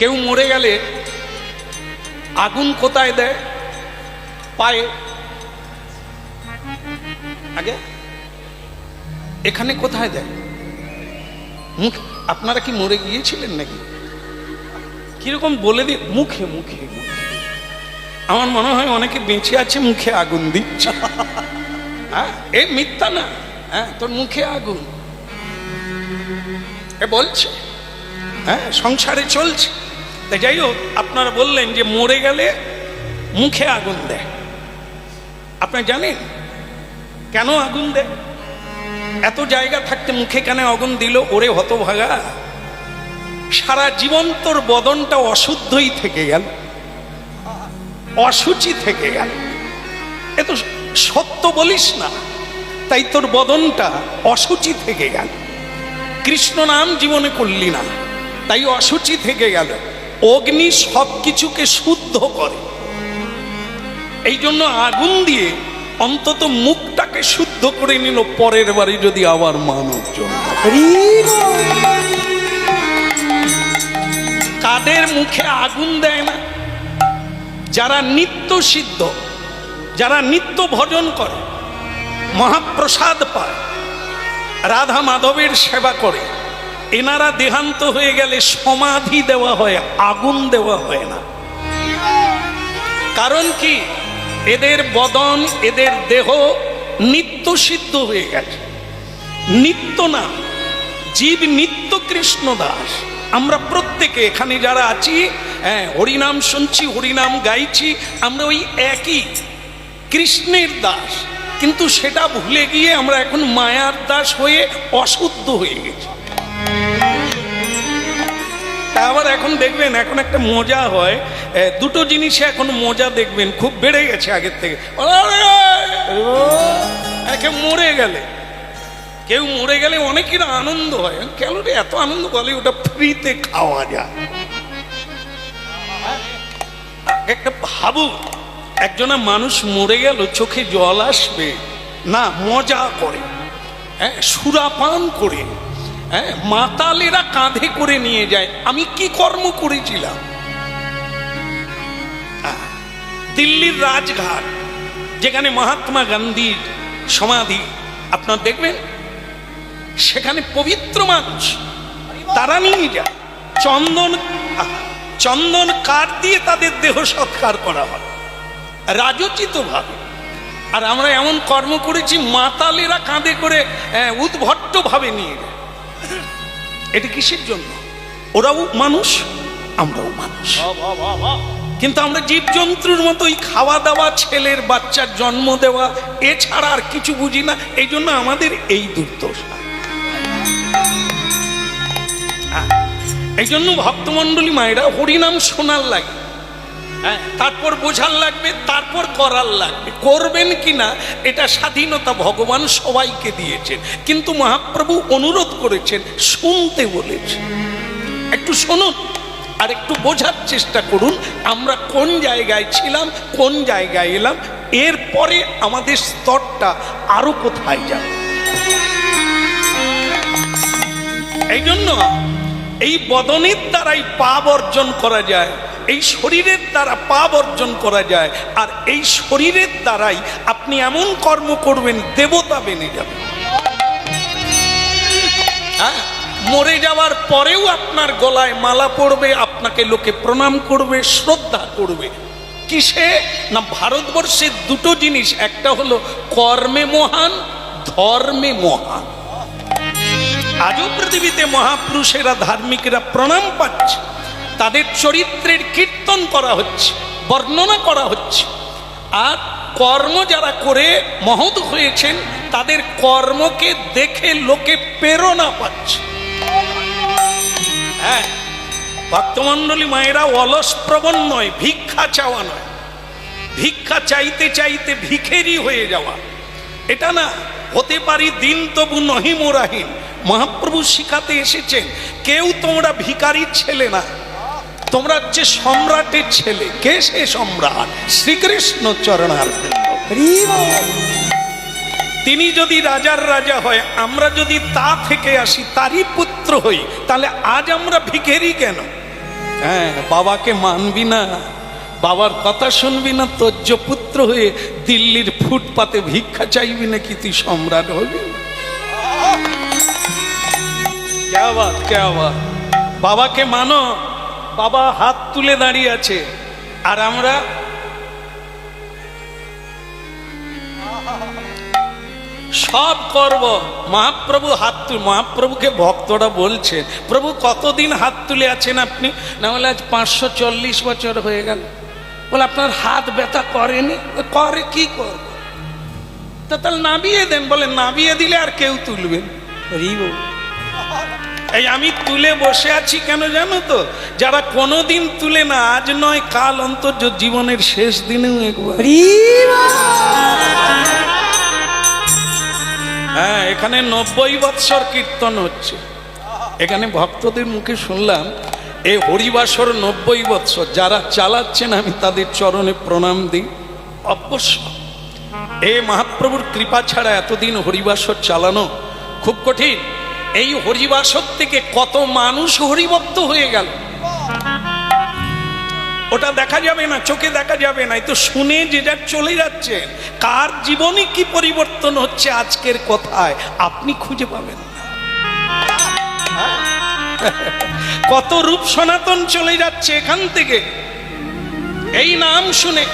কেউ মরে গেলে আগুন কোথায় দেয়? পায়ে। আগে? এখানে কোথায় দেয়? মুখ আপনারা কি মরে গিয়েছিলেন নাকি? কীরকম বলে দি মুখে মুখে আমার মনে হয় অনেকে বেঁচে আছে, মুখে আগুন দিচ্ছে। হ্যাঁ? এ মিথ্যা না। হ্যাঁ তোর মুখে আগুন। এ বলছে। হ্যাঁ সংসারে চলছে। তা যাই হোক আপনারা বললেন যে মরে গেলে মুখে আগুন দেয়। আপনি জানেন কেন আগুন দেয়? এত জায়গা থাকতে মুখে কেন আগুন দিল? ওরে হতভাগা। সারা জীবন তোর বদনটা অশুদ্ধই থেকে গেল। অসুচি থেকে গেল। এ তো সত্য বলিস না। তাই তোর বদনটা অসুচি থেকে গেল। কৃষ্ণ নাম জীবনে করলি না। তাই অসুচি থেকে গেল। অগ্নি সব কিছুকে শুদ্ধ করে। এই জন্য আগুন দিয়ে অন্তত মুখটাকে শুদ্ধ করে নিল পরের বাড়ি যদি আবার মানব জন্য কাদের মুখে আগুন দেয় না? যারা নিত্য সিদ্ধ যারা নিত্য ভজন করে মহাপ্রসাদ পায় রাধা মাধবের সেবা করে এনারা দেহান্ত হয়ে গেলে সমাধি দেওয়া হয়, আগুন দেওয়া হয় না। কারণ কি? এদের বদন, এদের দেহ নিত্য সিদ্ধ হয়ে গেছে। নিত্য না, জীব নিত্য কৃষ্ণ দাস। আমরা প্রত্যেকে এখানে যারা আছি হ্যাঁ হরিনাম শুনছি, হরিনাম গাইছি, আমরা ওই একই কৃষ্ণের দাস। কিন্তু সেটা ভুলে গিয়ে আমরা এখন মায়ার দাস হয়ে অশুদ্ধ হয়ে গেছি। আবার এখন দেখবেন, এখন একটা মজা হয়। দুটো জিনিসে এখন মজা দেখবেন, খুব বেড়ে গেছে আগের থেকে। কেউ মরে গেলে। কেউ মরে গেলে অনেকের আনন্দ হয়। কেন রে, এত আনন্দ বলে ওটা ফ্রিতে খাওয়া যায়। একটা ভাবু একজনা মানুষ মরে গেল, চোখে জল আসবে, না মজা করে হ্যাঁ সুরাপান করে। হ্যাঁ মাতালেরা কাঁধে করে নিয়ে যায়। আমি কি কর্ম করেছিলাম? দিল্লির রাজঘাট, যেখানে মহাত্মা গান্ধীর সমাধি, আপনার দেখবেন? সেখানে পবিত্র মানুষ, তারা নিয়ে যায়। চন্দন চন্দন কাঠ দিয়ে তাদের দেহ সৎকার করা হয় রাজোচিত ভাবে আর আমরা এমন কর্ম করেছি, মাতালেরা কাঁধে করে উদ্ভট্ট ভাবে নিয়ে যায়। এটা কিসের জন্য? ওরাও মানুষ, আমরাও মানুষ। কিন্তু আমরা জীবজন্তুর মতোই খাওয়া দাওয়া ছেলের বাচ্চার জন্ম দেওয়া, এছাড়া আর কিছু বুঝি না, এই জন্য আমাদের এই দুর্দশা। এই জন্য ভক্তমণ্ডলী মায়েরা হরিনাম শোনার লাগে। হ্যাঁ তারপর বোঝার লাগবে, তারপর করার লাগবে। করবেন কি না এটা স্বাধীনতা ভগবান সবাইকে দিয়েছেন। কিন্তু মহাপ্রভু অনুরোধ করেছেন, শুনতে বলেছেন। একটু শুনুন, আর একটু বোঝার চেষ্টা করুন, আমরা কোন জায়গায় ছিলাম, কোন জায়গায় এলাম, এরপরে আমাদের স্তরটা আরও কোথায় যাবে। এই জন্য এই বদনের দ্বারাই পাপ অর্জন করা যায়। এই শরীরের দ্বারা পাপ অর্জন করা যায়, আর এই শরীরের দ্বারাই আপনি এমন কর্ম করবেন, দেবতা বেনে যাবে। হ্যাঁ? মরে যাওয়ার পরেও আপনার গলায় মালা পড়বে, আপনাকে লোকে প্রণাম করবে, শ্রদ্ধা করবে। কিসে? না, ভারতবর্ষের দুটো জিনিস, একটা হলো কর্মে মহান, ধর্মে মহান। আজও পৃথিবীতে মহাপুরুষেরা, ধার্মিকেরা প্রণাম পাচ্ছে। তাদের চরিত্রের কীর্তন করা হচ্ছে, বর্ণনা করা হচ্ছে। আর কর্ম যারা করে মহৎ হয়েছেন, তাদের কর্মকে দেখে লোকে প্রেরণা পাচ্ছে। হ্যাঁ ভক্তমণ্ডলী মায়েরা অলস প্রবণ নয়, ভিক্ষা চাওয়া নয়। ভিক্ষা চাইতে চাইতে ভিখেরি হয়ে যাওয়া। এটা না, হতে পারি দিন তবু নহি মোরাহীন মহাপ্রভু শিখাতে এসেছেন, কেউ তোমরা ভিকারির ছেলে না। তোমরা হচ্ছে সম্রাটের ছেলে। কে সে সম্রাট? শ্রীকৃষ্ণ চরণার তিনি যদি রাজার রাজা হয় আমরা যদি তা থেকে আসি তারই পুত্র হই তাহলে আজ আমরা ভিখেরি কেন? হ্যাঁ বাবাকে মানবি না। বাবার কথা শুনবি না তোজ্য পুত্র হয়ে দিল্লির ফুটপাতে ভিক্ষা চাইবি নাকি তুই সম্রাট হবি? বাবাকে মানো। বাবা হাত তুলে দাঁড়িয়ে আছে। আর আমরা সব করব। মহাপ্রভু হাত তুল, মহাপ্রভুকে ভক্তরা বলছে প্রভু, কতদিন হাত তুলে আছেন আপনি? না বলে, আজ পাঁচশো চল্লিশ বছর হয়ে গেল। বলে, আপনার হাত ব্যথা করেনি? করে কি করব? তা তাহলে নামিয়ে দেন। বলে, নামিয়ে দিলে আর কেউ তুলবেন রিব। এই আমি তুলে বসে আছি কেন জানো তো? যারা কোনোদিন তুলে না আজ নয় কাল অন্তর জীবনের শেষ দিনেও একবার। হ্যাঁ এখানে নব্বই বৎসর কীর্তন হচ্ছে। এখানে ভক্তদের মুখে শুনলাম এ হরিবাসর নব্বই বৎসর যারা চালাচ্ছেন আমি তাদের চরণে প্রণাম দিই। অবশ্য এ মহাপ্রভুর কৃপা ছাড়া এতদিন হরিবাসর চালানো খুব কঠিন। এই হরিবাসর থেকে কত মানুষ হরিভক্ত হয়ে গেল। ওটা দেখা যাবে না, চোখে দেখা যাবে না তো শুনে যে যা চলে যাচ্ছে, কার জীবনে কি পরিবর্তন হচ্ছে আজকের কথায় আপনি খুঁজে পাবেন না। কত রূপ সনাতন চলে যাচ্ছে এখান থেকে। এই নাম শুনে